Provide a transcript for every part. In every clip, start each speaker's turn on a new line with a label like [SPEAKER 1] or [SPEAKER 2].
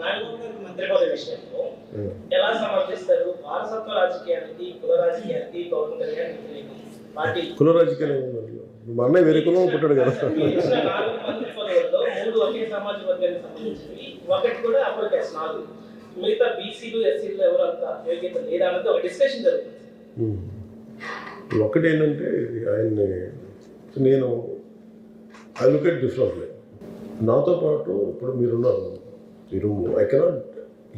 [SPEAKER 1] మంత్రి విషయంలో. ఎలా సమర్థిస్తారు? వారసత్వ రాజకీయానికి కుల రాజకీయానికి పవన్ కళ్యాణ్ పార్టీ
[SPEAKER 2] కుల రాజకీయాలు మా అన్నయ్య వేరే కులం పుట్టాడు కదా.
[SPEAKER 1] మూడు ఒకే సమాజ వర్గానికి సంబంధించినవి. ఒకటి కూడా నాలుగు. మిగతా బీసీలు ఎస్సీలు ఎవరంతా యోగ్యత లేదా అన్నది ఒక డిస్కషన్ జరుగుతుంది.
[SPEAKER 2] ఉం. ఒకటి ఏంటంటే ఆయన్ని నేను ఐ లుక్ ఎట్ నాతో పాటు ఇప్పుడు మీరున్నారు. మీరు ఐ కెనాట్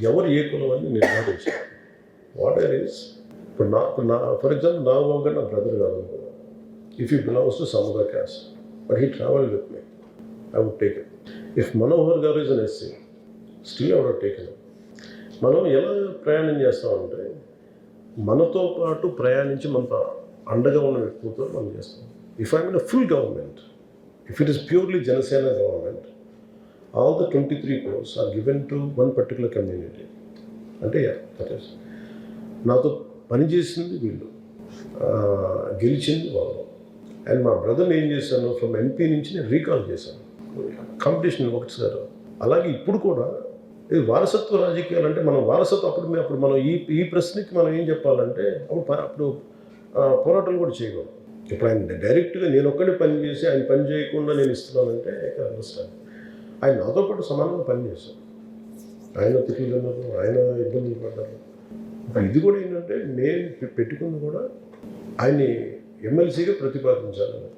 [SPEAKER 2] ఎవరు ఏ కులం అని నిర్ధారించారు వాట్ ఆర్ ఈస్ ఇప్పుడు నా నా ఫర్ ఎగ్జాంపుల్ నా బాబు నా బ్రదర్ కాదు if you belongs to some other caste but he travel with me I would take it if Manohar గారు is an SC still I would take it మనం ఎలా ప్రయాణం చేస్తామంటే మనతో పాటు ప్రయాణించి మనతో అండగా ఉన్న వ్యక్తులతో మనం చేస్తాం. If I mean full government if it is purely Janasena government all the twenty three crores are given to one particular community అంటే దట్ ఈస్ నాతో పనిచేసింది వీళ్ళు. గెలిచింది వాళ్ళు. అండ్ మా బ్రదర్ని ఏం చేశాను ఫ్రమ్ ఎంపీ నుంచి నేను రీకాల్ చేశాను. కాంపిటీషన్ ఒకటిసారి అలాగే ఇప్పుడు కూడా ఇది వారసత్వ రాజకీయాలు అంటే మనం వారసత్వం అప్పుడు అప్పుడు మనం ఈ ఈ ప్రశ్నకి మనం ఏం చెప్పాలంటే అప్పుడు ప- అప్పుడు పోరాటాలు కూడా చేయకూడదు. ఇప్పుడు ఆయన డైరెక్ట్గా నేను ఒక్కడే పని చేసి ఆయన పని చేయకుండా నేను ఇస్తున్నానంటే అండర్స్టాండ్ ఆయన నాతో పాటు సమానంగా పనిచేశారు ఆయన తిట్లు తిన్నారు ఆయన ఇబ్బందులు పడ్డారు. ఇది కూడా ఏంటంటే నేను పె- పెట్టుకుంది కూడా ఆయన్ని ఎమ్మెల్సీగా ప్రతిపాదించాలని